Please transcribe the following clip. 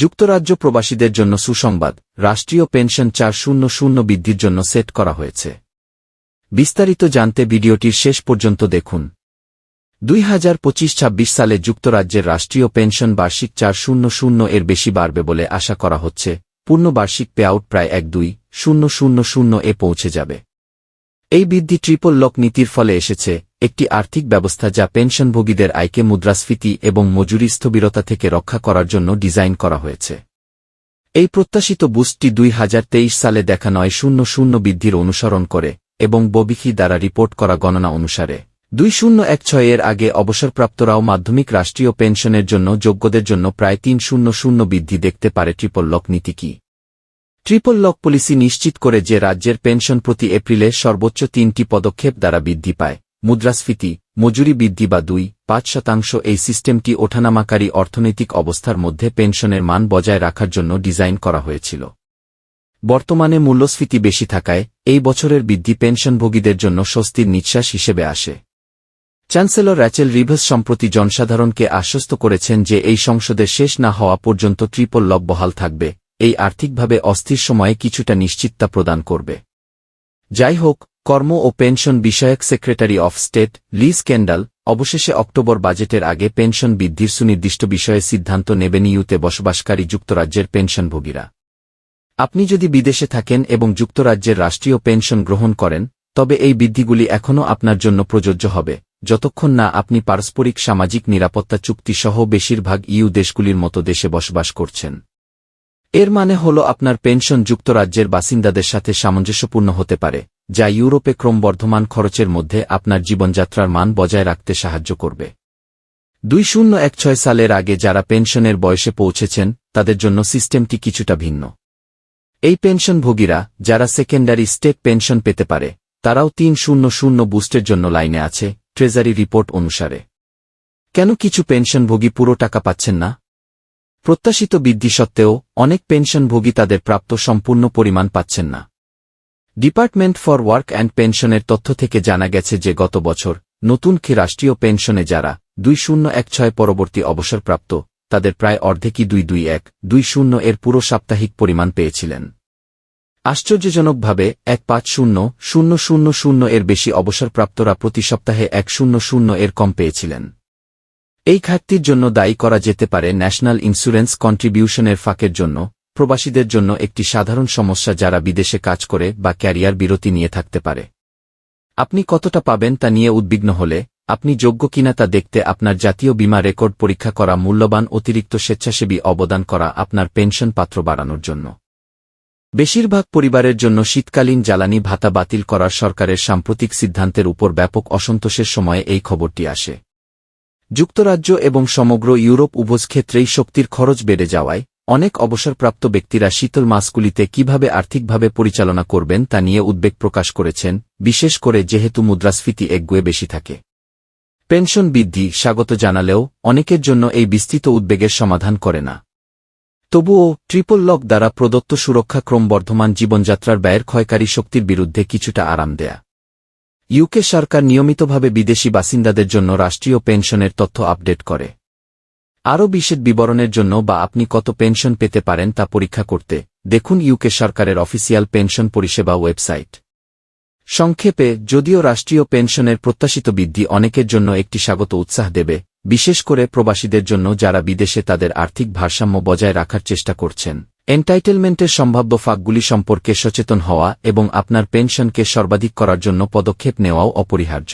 যুক্তরাজ্য প্রবাসীদের জন্য সুসংবাদ, রাষ্ট্রীয় পেনশন চার শূন্য শূন্য বৃদ্ধির জন্য সেট করা হয়েছে। বিস্তারিত জানতে ভিডিওটির শেষ পর্যন্ত দেখুন। দুই হাজার পঁচিশ ছাব্বিশ সালে যুক্তরাজ্যের রাষ্ট্রীয় পেনশন বার্ষিক চার শূন্য শূন্য এর বেশি বাড়বে বলে আশা করা হচ্ছে, পূর্ণ বার্ষিক পেআউট প্রায় এক দুই শূন্য শূন্য শূন্য এ পৌঁছে যাবে। এই বৃদ্ধি ট্রিপল লক নীতির ফলে এসেছে একটি আর্থিক ব্যবস্থা যা পেনশনভোগীদের আয়কে মুদ্রাস্ফীতি এবং মজুরি স্থবিরতা থেকে রক্ষা করার জন্য ডিজাইন করা হয়েছে। এই প্রত্যাশিত বুস্টটি দুই হাজার তেইশ সালে দেখা নয় শূন্য শূন্য বৃদ্ধির অনুসরণ করে এবং ববিখি দ্বারা রিপোর্ট করা গণনা অনুসারে। দুই শূন্য এক ছয়ের আগে অবসরপ্রাপ্তরাও মাধ্যমিক রাষ্ট্রীয় পেনশনের জন্য যোগ্যদের জন্য প্রায় তিন শূন্য শূন্য বৃদ্ধি দেখতে পারে ট্রিপল লক নীতি কি। ট্রিপল লক পলিসি নিশ্চিত করে যে রাজ্যের পেনশন প্রতি এপ্রিলে সর্বোচ্চ তিনটি পদক্ষেপ দ্বারা বৃদ্ধি পায়। মুদ্রাস্ফীতি, মজুরি বৃদ্ধি বা দুই, পাঁচ শতাংশ এই সিস্টেমটি ওঠানামাকারী অর্থনৈতিক অবস্থার মধ্যে পেনশনের মান বজায় রাখার জন্য ডিজাইন করা হয়েছিল। বর্তমানে মূল্যস্ফীতি বেশি থাকায়, এই বছরের বৃদ্ধি পেনশনভোগীদের জন্য স্বস্তির নিঃশ্বাস হিসেবে আসে। চ্যান্সেলর র্যাচেল রিভেস সম্প্রতি জনসাধারণকে আশ্বস্ত করেছেন যে এই সংসদের শেষ না হওয়া পর্যন্ত ট্রিপল লক বহাল থাকবে, এই আর্থিকভাবে অস্থির সময়ে কিছুটা নিশ্চিততা প্রদান করবে। যাই হোক কর্ম ও পেনশন বিষয়ক secretary of state Liz Kendall অবশেষে অক্টোবর বাজেটের আগে পেনশন বৃদ্ধির সুনির্দিষ্ট বিষয়ে সিদ্ধান্ত নেবেন ইউতে বসবাসকারী যুক্তরাজ্যের পেনশনভোগীরা। আপনি যদি বিদেশে থাকেন এবং যুক্তরাজ্যের রাষ্ট্রীয় পেনশন গ্রহণ করেন, তবে এই বৃদ্ধিগুলি এখনও আপনার জন্য প্রযোজ্য হবে, যতক্ষণ না আপনি পারস্পরিক সামাজিক নিরাপত্তা চুক্তি সহ বেশিরভাগ ইউ দেশগুলির মতো দেশে বসবাস করছেন। এর মানে হল আপনার পেনশন যুক্তরাজ্যের বাসিন্দাদের সাথে সামঞ্জস্যপূর্ণ হতে পারে। যা ইউরোপে ক্রমবর্ধমান খরচের মধ্যে আপনার জীবনযাত্রার মান বজায় রাখতে সাহায্য করবে। দুই শূন্য এক ছয় সালের আগে যারা পেনশনের বয়সে পৌঁছেছেন, তাদের জন্য সিস্টেমটি কিছুটা ভিন্ন। এই পেনশনভোগীরা, যারা সেকেন্ডারি স্টেট পেনশন পেতে পারে, তারাও তিন শূন্য শূন্য বুস্টের জন্য লাইনে আছে, ট্রেজারি রিপোর্ট অনুসারে। কেন কিছু পেনশনভোগী পুরো টাকা পাচ্ছেন না? প্রত্যাশিত বৃদ্ধি সত্ত্বেও, অনেক পেনশনভোগী তাদের প্রাপ্ত সম্পূর্ণ পরিমাণ পাচ্ছেন না। ডিপার্টমেন্ট ফর ওয়ার্ক অ্যান্ড পেনশনের তথ্য থেকে জানা গেছে যে গত বছর নতুন কি রাষ্ট্রীয় পেনশনে যারা দুই শূন্য এক ছয় পরবর্তী অবসরপ্রাপ্ত, তাদের প্রায় অর্ধেকই দুই দুই এক, দুই শূন্য এর পুরো সাপ্তাহিক পরিমাণ পেয়েছিলেন। আশ্চর্যজনকভাবে, এক পাঁচ শূন্য শূন্য শূন্য শূন্য এর বেশি অবসরপ্রাপ্তরা প্রতি সপ্তাহে এক শূন্য শূন্য এর কম পেয়েছিলেন। এই ঘাটতির জন্য দায়ী করা যেতে পারে ন্যাশনাল ইন্স্যুরেন্স কন্ট্রিবিউশনের ফাঁকের জন্য প্রবাসীদের জন্য একটি সাধারণ সমস্যা যারা বিদেশে কাজ করে বা ক্যারিয়ার বিরতি নিয়ে থাকতে পারে। আপনি কতটা পাবেন তা নিয়ে উদ্বিগ্ন হলে, আপনি যোগ্য কিনা তা দেখতে আপনার জাতীয় বীমা রেকর্ড পরীক্ষা করা, মূল্যবান অতিরিক্ত স্বেচ্ছাসেবী অবদান করা, আপনার পেনশন পাত্র বাড়ানোর জন্য। বেশিরভাগ পরিবারের জন্য শীতকালীন জ্বালানি ভাতা বাতিল করার সরকারের সাম্প্রতিক সিদ্ধান্তের উপর ব্যাপক অসন্তোষের সময়ে এই খবরটি আসে। যুক্তরাজ্য এবং সমগ্র ইউরোপ উভয় ক্ষেত্রেই শক্তির খরচ বেড়ে যাওয়ায় অনেক অবসরপ্রাপ্ত ব্যক্তিরা শীতল মাসগুলিতে কীভাবে আর্থিকভাবে পরিচালনা করবেন তা নিয়ে উদ্বেগ প্রকাশ করেছেন, বিশেষ করে যেহেতু মুদ্রাস্ফীতি একগুয়ে বেশি থাকে। পেনশন বৃদ্ধি স্বাগত জানালেও অনেকের জন্য এই বিস্তৃত উদ্বেগের সমাধান করে না। তবুও ট্রিপল লক দ্বারা প্রদত্ত সুরক্ষা ক্রমবর্ধমান জীবনযাত্রার ব্যয়ের ক্ষয়কারী শক্তির বিরুদ্ধে কিছুটা আরাম দেয়া। ইউকে সরকার নিয়মিতভাবে বিদেশি বাসিন্দাদের জন্য রাষ্ট্রীয় পেনশনের তথ্য আপডেট করে। আরও বিশেষ বিবরণের জন্য বা আপনি কত পেনশন পেতে পারেন তা পরীক্ষা করতে দেখুন ইউকে সরকারের অফিসিয়াল পেনশন পরিষেবা ওয়েবসাইট। সংক্ষেপে, যদিও রাষ্ট্রীয় পেনশনের প্রত্যাশিত বৃদ্ধি অনেকের জন্য একটি স্বাগত উৎসাহ দেবে, বিশেষ করে প্রবাসীদের জন্য যারা বিদেশে তাদের আর্থিক ভারসাম্য বজায় রাখার চেষ্টা করছেন। এন্টাইটেলমেন্টের সম্ভাব্য ফাঁকগুলি সম্পর্কে সচেতন হওয়া এবং আপনার পেনশনকে সর্বাধিক করার জন্য পদক্ষেপ নেওয়াও অপরিহার্য।